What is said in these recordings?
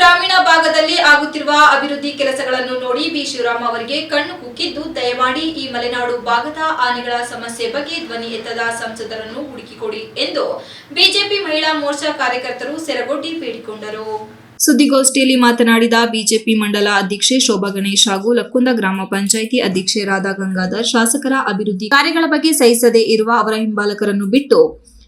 ಗ್ರಾಮೀಣ ಭಾಗದಲ್ಲಿ ಆಗುತ್ತಿರುವ ಅಭಿವೃದ್ಧಿ ಕೆಲಸಗಳನ್ನು ನೋಡಿ ಬಿ ಶಿವರಾಮ್ ಅವರಿಗೆ ಕಣ್ಣು ಕುಕ್ಕಿದ್ದು ದಯಮಾಡಿ ಈ ಮಲೆನಾಡು ಭಾಗದ ಆನೆಗಳ ಸಮಸ್ಯೆ ಬಗ್ಗೆ ಧ್ವನಿ ಎತ್ತದ ಸಂಸದರನ್ನು ಹುಡುಕಿಕೊಡಿ ಎಂದು ಬಿಜೆಪಿ ಮಹಿಳಾ ಮೋರ್ಚಾ ಕಾರ್ಯಕರ್ತರು ಸೆರಗೊಡ್ಡಿ ಬೇಡಿಕೊಂಡರು. ಸುದ್ದಿಗೋಷ್ಠಿಯಲ್ಲಿ ಮಾತನಾಡಿದ ಬಿಜೆಪಿ ಮಂಡಲ ಅಧ್ಯಕ್ಷೆ ಶೋಭಾ ಗಣೇಶ್ ಹಾಗೂ ಲಕ್ಕುಂದ ಗ್ರಾಮ ಪಂಚಾಯಿತಿ ಅಧ್ಯಕ್ಷೆ ರಾಧಾ ಗಂಗಾಧರ್ ಶಾಸಕರ ಅಭಿವೃದ್ಧಿ ಕಾರ್ಯಗಳ ಬಗ್ಗೆ ಸಹಿಸದೇ ಇರುವ ಅವರ ಹಿಂಬಾಲಕರನ್ನು ಬಿಟ್ಟು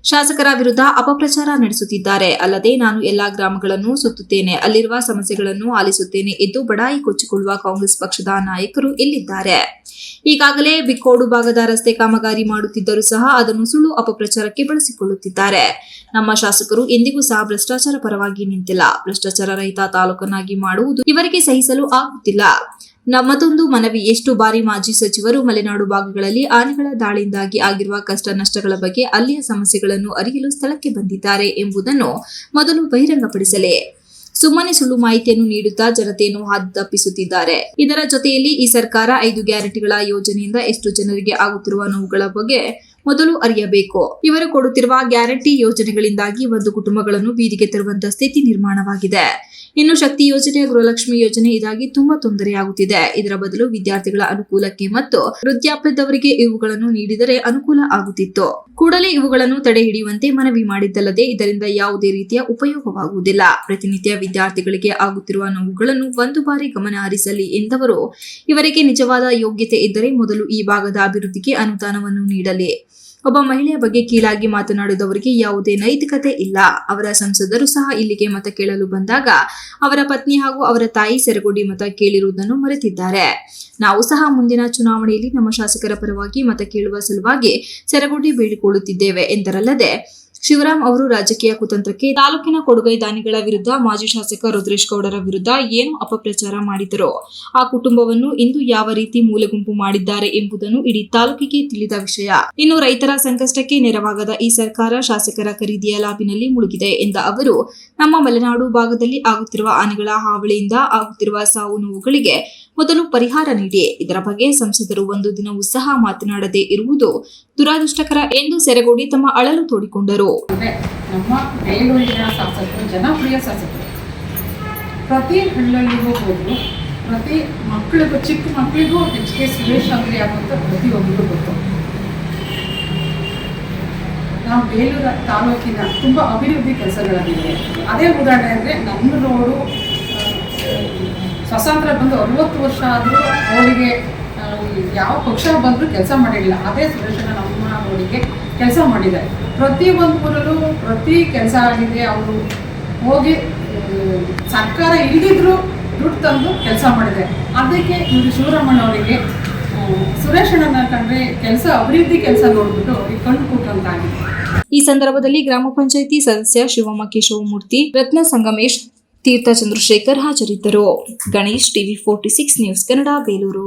ಶಾಸಕರ ವಿರುದ್ಧ ಅಪಪ್ರಚಾರ ನಡೆಸುತ್ತಿದ್ದಾರೆ. ಅಲ್ಲದೆ ನಾನು ಎಲ್ಲಾ ಗ್ರಾಮಗಳನ್ನು ಸುತ್ತುತ್ತೇನೆ. ಅಲ್ಲಿರುವ ಸಮಸ್ಯೆಗಳನ್ನು ಆಲಿಸುತ್ತೇನೆ ಎಂದು ಬಡಾಯಿ ಕೊಚ್ಚಿಕೊಳ್ಳುವ ಕಾಂಗ್ರೆಸ್ ಪಕ್ಷದ ನಾಯಕರು ಇಲ್ಲಿದ್ದಾರೆ. ಈಗಾಗಲೇ ಬಿಕ್ಕೋಡು ಭಾಗದ ರಸ್ತೆ ಕಾಮಗಾರಿ ಮಾಡುತ್ತಿದ್ದರೂ ಸಹ ಅದನ್ನು ಸುಳ್ಳು ಅಪಪ್ರಚಾರಕ್ಕೆ ಬಳಸಿಕೊಳ್ಳುತ್ತಿದ್ದಾರೆ. ನಮ್ಮ ಶಾಸಕರು ಎಂದಿಗೂ ಸಹ ಭ್ರಷ್ಟಾಚಾರ ಪರವಾಗಿ ನಿಂತಿಲ್ಲ. ಭ್ರಷ್ಟಾಚಾರ ರಹಿತ ತಾಲೂಕನ್ನಾಗಿ ಮಾಡುವುದು ಇವರಿಗೆ ಸಹಿಸಲು ಆಗುತ್ತಿಲ್ಲ. ನಮ್ಮದೊಂದು ಮನವಿ, ಎಷ್ಟು ಬಾರಿ ಮಾಜಿ ಸಚಿವರು ಮಲೆನಾಡು ಭಾಗಗಳಲ್ಲಿ ಆನೆಗಳ ದಾಳಿಯಿಂದಾಗಿ ಆಗಿರುವ ಕಷ್ಟ ನಷ್ಟಗಳ ಬಗ್ಗೆ ಅಲ್ಲಿಯ ಸಮಸ್ಯೆಗಳನ್ನು ಅರಿಯಲು ಸ್ಥಳಕ್ಕೆ ಬಂದಿದ್ದಾರೆ ಎಂಬುದನ್ನು ಮೊದಲು ಬಹಿರಂಗಪಡಿಸಲಿ. ಸುಮ್ಮನೆ ಸುಳ್ಳು ಮಾಹಿತಿಯನ್ನು ನೀಡುತ್ತಾ ಜನತೆಯನ್ನು ಹಾದಿ ತಪ್ಪಿಸುತ್ತಿದ್ದಾರೆ ಇದರ ಜೊತೆಯಲ್ಲಿ ಈ ಸರ್ಕಾರ ಐದು ಗ್ಯಾರಂಟಿಗಳ ಯೋಜನೆಯಿಂದ ಎಷ್ಟು ಜನರಿಗೆ ಆಗುತ್ತಿರುವ ನೋವುಗಳ ಬಗ್ಗೆ ಮೊದಲು ಅರಿಯಬೇಕು. ಇವರು ಕೊಡುತ್ತಿರುವ ಗ್ಯಾರಂಟಿ ಯೋಜನೆಗಳಿಂದಾಗಿ ಒಂದು ಕುಟುಂಬಗಳನ್ನು ಬೀದಿಗೆ ತರುವಂತಹ ಸ್ಥಿತಿ ನಿರ್ಮಾಣವಾಗಿದೆ. ಇನ್ನು ಶಕ್ತಿ ಯೋಜನೆ, ಗೃಹಲಕ್ಷ್ಮಿ ಯೋಜನೆ ಇದಾಗಿ ತುಂಬಾ ತೊಂದರೆಯಾಗುತ್ತಿದೆ. ಇದರ ಬದಲು ವಿದ್ಯಾರ್ಥಿಗಳ ಅನುಕೂಲಕ್ಕೆ ಮತ್ತು ವೃದ್ಧಾಪ್ಯದವರಿಗೆ ಇವುಗಳನ್ನು ನೀಡಿದರೆ ಅನುಕೂಲ ಆಗುತ್ತಿತ್ತು. ಕೂಡಲೇ ಇವುಗಳನ್ನು ತಡೆ ಹಿಡಿಯುವಂತೆ ಮನವಿ ಮಾಡಿದ್ದಲ್ಲದೆ ಇದರಿಂದ ಯಾವುದೇ ರೀತಿಯ ಉಪಯೋಗವಾಗುವುದಿಲ್ಲ. ಪ್ರತಿನಿತ್ಯ ವಿದ್ಯಾರ್ಥಿಗಳಿಗೆ ಆಗುತ್ತಿರುವ ನೋವುಗಳನ್ನು ಒಂದು ಬಾರಿ ಗಮನ ಹರಿಸಲಿ ಎಂದವರು ಇವರಿಗೆ ನಿಜವಾದ ಯೋಗ್ಯತೆ ಇದ್ದರೆ ಮೊದಲು ಈ ಭಾಗದ ಅಭಿವೃದ್ಧಿಗೆ ಅನುದಾನವನ್ನು ನೀಡಲಿ. ಒಬ್ಬ ಮಹಿಳೆಯ ಬಗ್ಗೆ ಕೀಳಾಗಿ ಮಾತನಾಡಿದವರಿಗೆ ಯಾವುದೇ ನೈತಿಕತೆ ಇಲ್ಲ. ಅವರ ಸಂಸದರು ಸಹ ಇಲ್ಲಿಗೆ ಮತ ಕೇಳಲು ಬಂದಾಗ ಅವರ ಪತ್ನಿ ಹಾಗೂ ಅವರ ತಾಯಿ ಸೆರಗುಡಿ ಮತ ಕೇಳಿರುವುದನ್ನು ಮರೆತಿದ್ದಾರೆ. ನಾವು ಸಹ ಮುಂದಿನ ಚುನಾವಣೆಯಲ್ಲಿ ನಮ್ಮ ಶಾಸಕರ ಪರವಾಗಿ ಮತ ಕೇಳುವ ಸಲುವಾಗಿ ಸೆರಗುಡಿ ಬೇಡಿಕೊಳ್ಳುತ್ತಿದ್ದೇವೆ ಎಂದರಲ್ಲದೆ ಶಿವರಾಮ್ ಅವರು ರಾಜಕೀಯ ಕುತಂತ್ರಕ್ಕೆ ತಾಲೂಕಿನ ಕೊಡುಗೈ ದಾನಿಗಳ ವಿರುದ್ಧ ಮಾಜಿ ಶಾಸಕ ರುದ್ರೇಶ್ ಗೌಡರ ವಿರುದ್ಧ ಏನು ಅಪಪ್ರಚಾರ ಮಾಡಿದರೋ? ಆ ಕುಟುಂಬವನ್ನು ಇಂದು ಯಾವ ರೀತಿ ಮೂಲೆಗುಂಪು ಮಾಡಿದ್ದಾರೆ ಎಂಬುದನ್ನು ಇಡೀ ತಾಲೂಕಿಗೆ ತಿಳಿದ ವಿಷಯ. ಇನ್ನು ರೈತರ ಸಂಕಷ್ಟಕ್ಕೆ ನೆರವಾಗದ ಈ ಸರ್ಕಾರ ಶಾಸಕರ ಖರೀದಿಯ ಲಾಭಿನಲ್ಲಿ ಮುಳುಗಿದೆ ಎಂದ ಅವರು, ನಮ್ಮ ಮಲೆನಾಡು ಭಾಗದಲ್ಲಿ ಆಗುತ್ತಿರುವ ಆನೆಗಳ ಹಾವಳಿಯಿಂದ ಆಗುತ್ತಿರುವ ಸಾವು ನೋವುಗಳಿಗೆ ಮೊದಲು ಪರಿಹಾರ ನೀಡಿ. ಇದರ ಬಗ್ಗೆ ಸಂಸದರು ಒಂದು ದಿನವೂ ಸಹ ಮಾತನಾಡದೇ ಇರುವುದು ದುರಾದೃಷ್ಟಕರ ಎಂದು ಸೆರೆಗೂಡಿ ತಮ್ಮ ಅಳಲು ತೋಡಿಕೊಂಡರು. ನಮ್ಮ ಬೆಂಗಳೂರಿನ ಶಾಸಕರು, ಜನಪ್ರಿಯ ಶಾಸಕರು. ಪ್ರತಿ ಹಳ್ಳಿಗೂ ಹೋದ್ರು, ಪ್ರತಿ ಮಕ್ಕಳಿಗೂ ಚಿಕ್ಕ ಮಕ್ಕಳಿಗೂ ಎಚ್ ಕೆ ಸುರೇಶ್ ಅಂದ್ರೆ ಯಾವಂತ ಪ್ರತಿಯೊಬ್ಬರು ಗೊತ್ತು. ನಾವು ಬೇಲೂರ ತಾಲೂಕಿನ ತುಂಬ ಅಭಿವೃದ್ಧಿ ಕೆಲಸಗಳಾಗಿವೆ. ಅದೇ ಉದಾಹರಣೆ ಅಂದರೆ ನಮ್ಮ ರೋಡು ಸ್ವಾತಂತ್ರ್ಯ ಬಂದು ಅರವತ್ತು ವರ್ಷ ಆದರೂ ಅವರಿಗೆ ಯಾವ ಪಕ್ಷ ಬಂದರೂ ಕೆಲಸ ಮಾಡಿರಲಿಲ್ಲ. ಅದೇ ಸುರೇಶನ ನಮ್ಮ ರೋಡಿಗೆ ಕೆಲಸ ಮಾಡಿದ್ದಾರೆ ಪ್ರತಿ ಒಂದು ಊರಲ್ಲೂ ಪ್ರತಿ ಕೆಲಸ ಆಗಿದೆ ಅವರು ಹೋಗಿ ಸರ್ಕಾರ ಇಲ್ದಿದ್ರು ದುಡ್ಡು ತಂದು ಕೆಲಸ ಮಾಡಿದೆ. ಅದಕ್ಕೆ ಇವರು ಶಿವರಾಮಣ್ಣ ಅವರಿಗೆ ಆ, ಸುರೇಶಣ್ಣನ ಕಂಡ್ರೆ ಕೆಲಸ ಅಭಿವೃದ್ಧಿ ಕೆಲಸ ನೋಡ್ಬಿಟ್ಟು ಅವ್ರಿಗೆ ಕಣ್ಣು ಕೂಟಂತಾಗಿದೆ ಈ ಸಂದರ್ಭದಲ್ಲಿ ಗ್ರಾಮ ಪಂಚಾಯಿತಿ ಸದಸ್ಯ ಶಿವಮ್ಮ ಕೇಶವಮೂರ್ತಿ ರತ್ನ ಸಂಗಮೇಶ್ ತೀರ್ಥ ಚಂದ್ರಶೇಖರ್ ಹಾಜರಿದ್ದರು. Ganesh TV forty six news Kannada Belur.